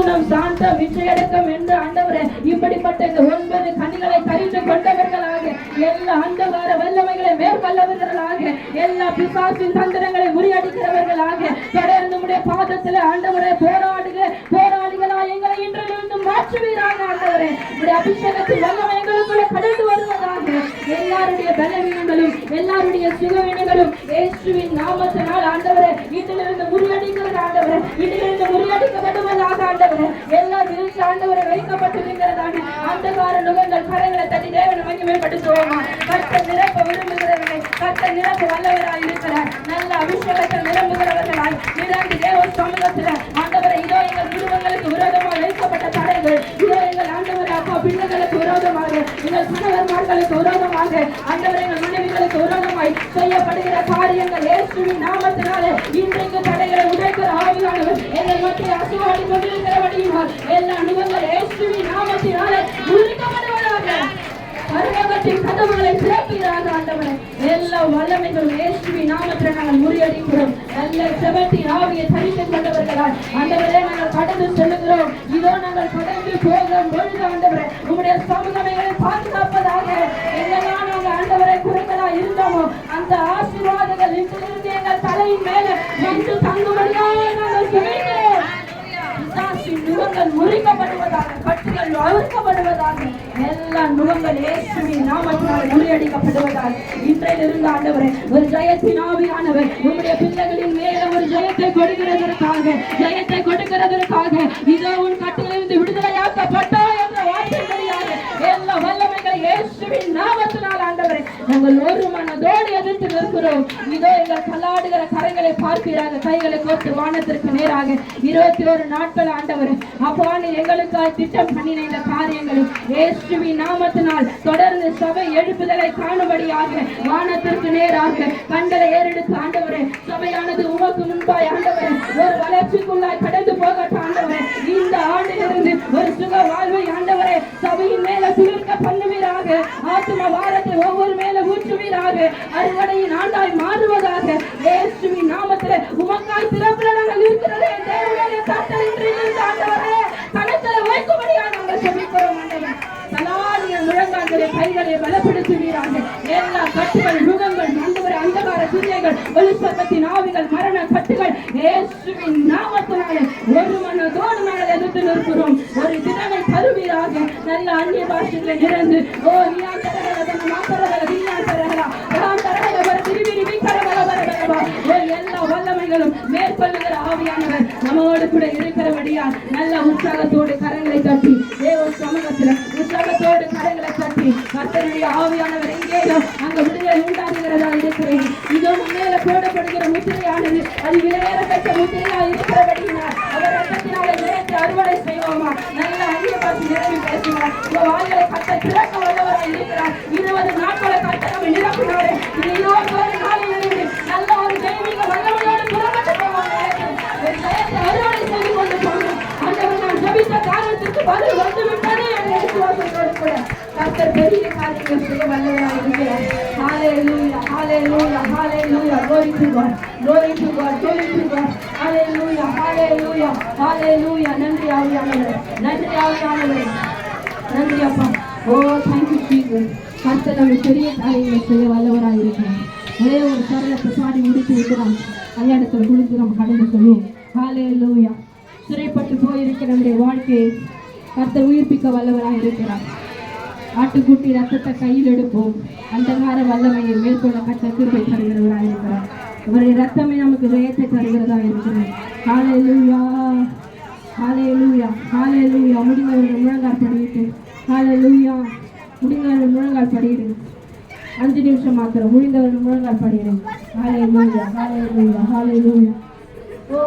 சற்குணம் சாந்தம் விஜயடக்கம் என்று ஆண்டவரே இப்படிப்பட்ட இந்த ஒன்பது கனிகளை கழித்து கொண்டவர்களாக எல்லா அந்தகார வல்லமைகளை மேற்கொள்ளவர்களாக எல்லா பிசாசின் தந்திரங்களை முறியடிக்கிறவர்களாக தொடர்ந்து நம்முடைய பாதத்தில் ஆண்டவரை போராடுக போராளிகளா எங்களை இன்று மாற்றுவீராக ஆண்டவரே உடைய அபிஷேகத்தின் வல்லமை கடந்து வருவதாக எல்லாருடைய பலவீனங்களும் எல்லாருடைய சுகவீனங்களும் இயேசுவின் நாமத்தினால் ஆண்டவரே இதிலிருந்து முறியடிக்கிறது ஆண்டவரே இதிலிருந்து முறியடிக்கப்படுவதாக ஆண்டவரே எல்லா வீழ்ச்சி ஆண்டவரை வைக்கப்பட்டிருக்கிறதாக அந்தகார நுகங்கள் கரங்களை தட்டி தேவனை மகிமைப்படுத்துவோமா? கட்ட நிரப்ப விரும்புகிறவர்களை கட்ட நிரப்ப வல்லவராய் இருக்கிறார் நல்ல அபிஷேகத்தை நிரம்புகிறவர்களாய் நிரம்பி தேவ சமூகத்தில் ஆண்டவரை இதோ எங்கள் குடும்பங்களுக்கு விரோதமாக வைக்கப்பட்ட தடைகள் இதோ எங்கள் ஆண்டவரை அப்பா பிள்ளைகளுக்கு விரோதமாக எங்கள் மனைவிகளுக்கு விரோதமாக ஆண்டவரை எங்கள் மனைவிகளுக்கு விரோதமாய் செய்யப்படுகிற காரியங்கள் இயேசுவின் நாமத்தினாலே இன்றைக்கு தடைகளை உடைக்கிற ஆவியானவர் எங்கள் மத்திய அசுவாடி கொண்டிருக்கிறபடியினால் எல்லா நுகங்கள் இயேசுவின் நாமத்தினாலே முறிக்கப்படுவதாக பரலோகத்தின் கதவுகளை திறப்பீராக ஆண்டவரே எல்லா வல்லமைகளும் நாமத்தில் நாங்கள் முறியடிக்கிறோம். நல்ல செவத்தின் ஆவியை தரித்துக் கொண்டவர்களால் ஆண்டவரே நாங்கள் கடந்து செல்லுகிறோம். இதோ நாங்கள் கடந்து போகிறோம். பொழுது ஆண்டவரே உங்களுடைய சமூகமைகளை பாதுகாப்பதாக எங்கெல்லாம் நாங்கள் ஆண்டவரை குறைகளா இருந்தோமோ அந்த ஆசீர்வாதங்கள் இன்றிலிருந்து எங்கள் தலையின் மேலே வந்து தங்கும்படியாக நாங்கள் நுகங்கள் முறிக்கப்படுவதாக எல்லா நுகங்கள் இயேசுவின் நாமத்தினால் முறியடிக்கப்படுவதாக இன்றையிலிருந்து ஆண்டவர் ஒரு ஜெயத்தின் ஆவியானவர் உங்களுடைய பிள்ளைகளின் மேல ஒரு ஜெயத்தை கொடுக்கிறதற்காக ஜெயத்தை கொடுக்கிறதற்காக இதோ உன் கட்டிலிருந்து விடுதலையாக்கப்பட்டோ என்ற வார்த்தை எல்லா வல்லமைகள் இயேசுவின் நாமத்தில் ஆண்டவரை நாங்கள் ஒரு மனதோடு எதிர்த்து நிற்கிறோம். இதோ எங்கள் கல்லாடுகிற கரைகளை பார்க்கிறாங்க கைகளை கோர்த்து வானத்திற்கு நேராக. இருபத்தி ஒரு நாட்கள் ஆண்டவர் அப்பா எங்களுக்காக திட்டம் பண்ணின இந்த காரியங்களை ஏசுவி நாமத்தினால் தொடர்ந்து சபை எழுப்புதலை காணும்படியாக வானத்திற்கு நேராக கண்களை ஏறெடுத்து ஆண்டவரே சபையானது உமக்கு முன்பாய் ஆண்டவரே ஒரு வளர்ச்சிக்குள்ளாய் அறுவடையின் ஆண்டாய் மாறுவதாக இயேசுவின் நாமத்தில் உமக்காய் திறப்புல நாங்கள் இருக்கிறதே. தேவனுடைய கட்டளை ஆண்டவரே தனத்தில் வைக்கும்படியாக நாங்கள் செபிக்கிறோம் ஆண்டவரே. தலாலிய முழங்கால்களை கைகளை பலப்படுத்துவீராக. எல்லா கட்டுகள் முகங்கள் அந்தகார சிந்தைகள் ஆவிகள் மரண கட்டுகள் இயேசுவின் நாமத்தினாலே ஒரு மனதோடு நாங்கள் எதிர்த்து நிற்கிறோம். ஒரு திறனை தருவீராக. நல்ல அந்நிய பாஷைகளை இறந்து ஓ ஆண்டவர் நம்மோடு கூட இருக்கிறபடியால் நல்ல உற்சாகத்தோடு கரங்களை தட்டி தேவ சமூகத்தில் உற்சாகத்தோடு கரங்களை தட்டி கத்தனுடைய ஆவியானவர் எங்கேயோ அங்க விடுதலை உண்டாகுகிறதா இருக்கிறேன். இதோ மேல போடப்படுகிற முத்திரையானது அது விலையேற பெற்ற முத்திரையா இருக்கிறபடியினால் அவர் ரத்தத்தினாலே ஜெயத்தை அறுவடை செய்வோமா? நல்ல அந்நிய பார்த்து நிறைவு பேசுவார் உங்க வாய்களை கத்த திறக்க வல்லவராய் இருக்கிறார் இருபது நாட்களை கத்த நம்ம நிரப்பினாரே இது இருபத்தி ஒரு நாளிலிருந்து நல்ல ஒரு தெய்வீக வல்லமையோடு புறப்பட்டு போவோம் ஒரு ஜெயத்தை அறுவடை செய்து கொண்டு போகணும் ஆண்டவர் நான் ஜபித்த காரணத்திற்கு பதில் வந்து விட்டதே என்ற விசுவாசத்தோடு கூட கர்த்தர் பெரிய காரியங்கள் செய்ய வல்லவராய் இருக்கிறார் ஹalleluya hallelujah hallelujah glory to god. Glory to god. Glory to god. Hallelujah. Hallelujah. Hallelujah. நன்றி ஆவியானவரே. நன்றி ஆவியானவரே. நன்றி அப்பா. ஓ தேங்க் ஜீசஸ் கர்த்தர் நம்ம பெரிய காரியங்களை செய்ய வல்லவராக இருக்கிறார். ஒரே ஒரு சரளத்தை பாடி முடித்து விட்டு கல்யாணத்தில் குளித்து நம்ம கடந்து சொல்லுவோம் ஹalleluya சிறைப்பட்டு போயிருக்கிற நம்முடைய வாழ்க்கையை கர்த்தர் உயிர்ப்பிக்க வல்லவராக இருக்கிறார். ஆட்டுக்குட்டி ரத்தத்தை கையில் எடுப்போம். அந்த கார வல்லமையை மேற்கொள்ள கட்ட கிருபை தருகிறவராக இருக்கிறார். அவருடைய ரத்தமே நமக்கு ஜெயத்தை தருகிறதா இருக்கிறார் ஹalleluya ஹalleluya ஹalleluya. முடிந்தவர்கள் முழங்கால் படிவிட்டு காலை லூயா முடிந்தவர்கள் முழங்கால் படியிடு அஞ்சு நிமிஷம் மாத்திரம். முடிந்தவர்கள் முழங்கால் படியிடுங்க காலை லூயா காலை லூயா காலை லூயா ஓ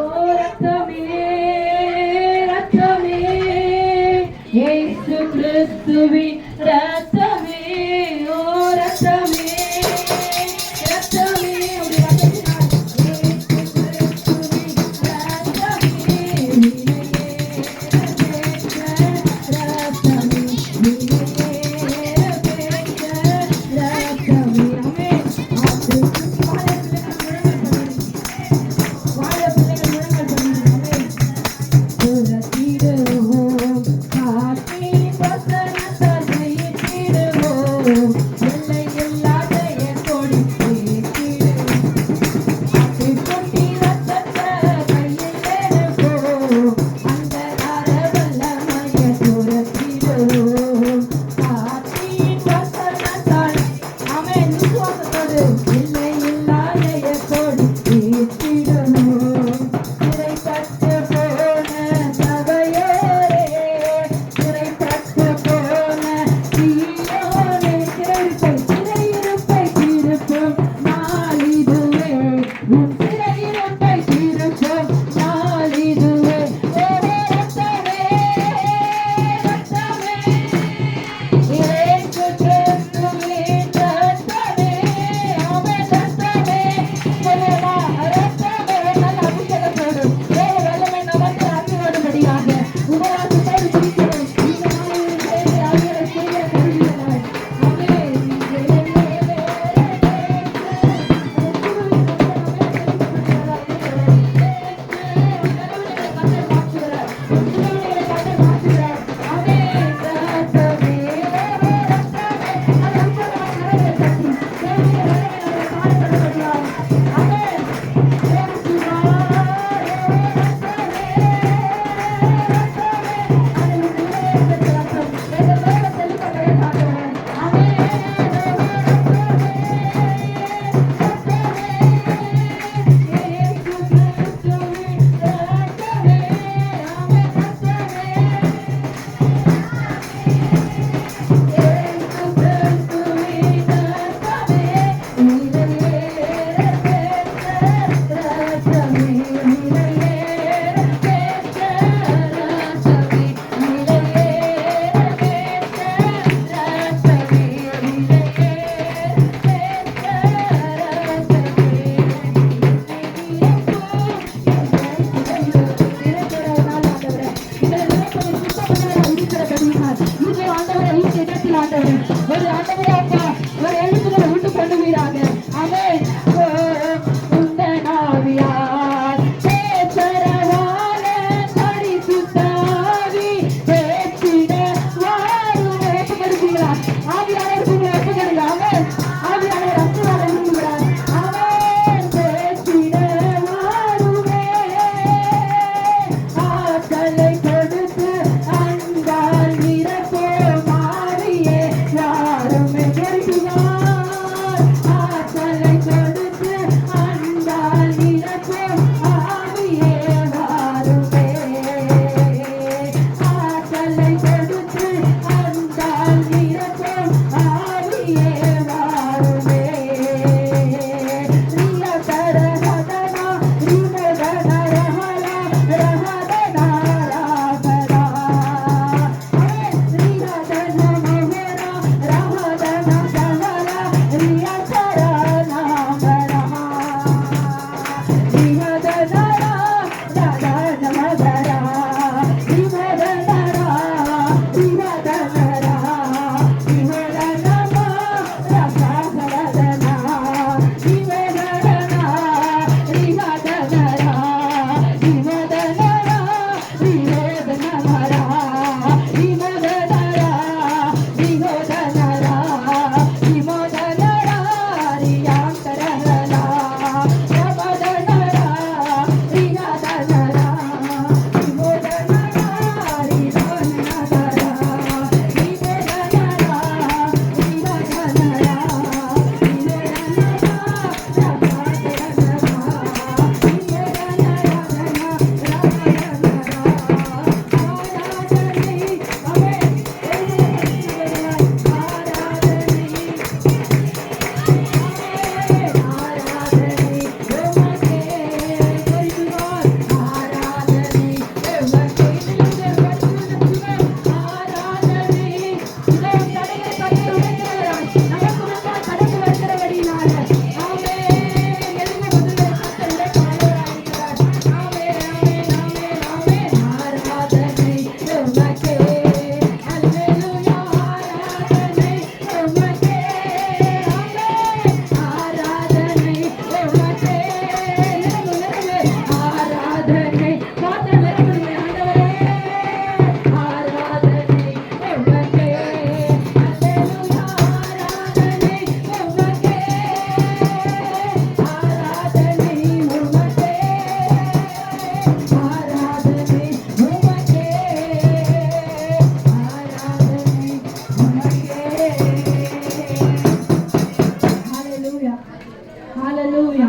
லூயா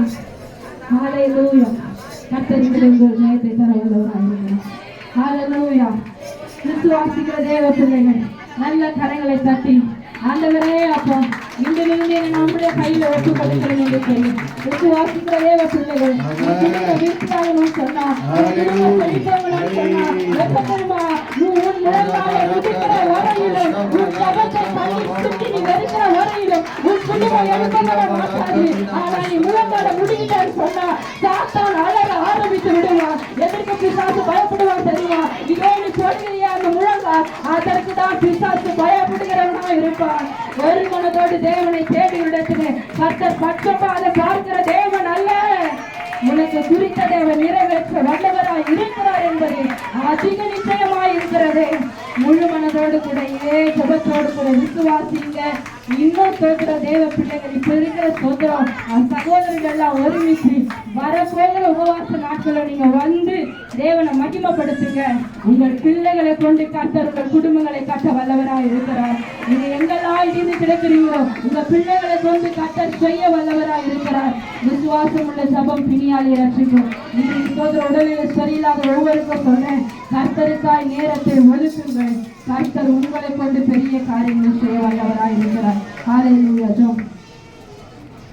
ஹாலே லூயா கத்தரிக்கிற உங்கள் நேயத்தை தர உள்ளவராயிருக்கிறேன் ஹாலே லூயா விசுவாசிக்கிற தேவ பிள்ளைகள் நல்ல கரங்களை தட்டி ஆண்டவரே அப்பா இந்த நிமிடம் என நம்முடைய கையில ஒப்பு கொடுக்கிறேன் என்று சொல்லி விசுவாசிக்கிற தேவ பிள்ளைகள் வீட்டுக்காரனும் சொன்னார் சொன்னார் எப்ப தெரியுமா? பட்சமா அதை பார்க்கிற தேவன் அல்ல. உனக்கு குறித்த தேவன் நிறைவேற்ற வல்லவராய் இருக்கிறார் என்பது அதிக நிச்சயமாய் இருக்கிறது முழு மனதோடு கூட இதே ஜபத்தோடு கூட விசுவாசிங்க. இன்னும் சொல்கிற தேவ பிள்ளைகள் இப்ப இருக்கிற சோதரம் சகோதரர்கள் எல்லாம் ஒருமிச்சு வரப்போகிற உபவாச நாட்களை நீங்க வந்து தேவனை மகிமைப்படுத்துங்க. உங்கள் பிள்ளைகளை கொண்டு கர்த்தர் உங்கள் குடும்பங்களை கட்ட வல்லவராய் இருக்கிறார். நீங்க எங்கெல்லாம் இடிந்து கிடைக்கிறீங்களோ உங்க பிள்ளைகளை கொண்டு கட்ட செய்ய வல்லவராய் இருக்கிறார். விசுவாசம் உள்ள ஜபம் பிணியாளி ரசிக்கும். இது சோதர உடலில் சரியில்லாத ஒவ்வொருக்கும் சொன்னேன் கர்த்தருக்காய் நேரத்தை ஒதுக்குங்கள் கர்த்தர் உங்களை கொண்டு பெரிய காரியங்களை செய்ய வல்லவராய் இருக்கிறார். காலையில் ஜெபம்.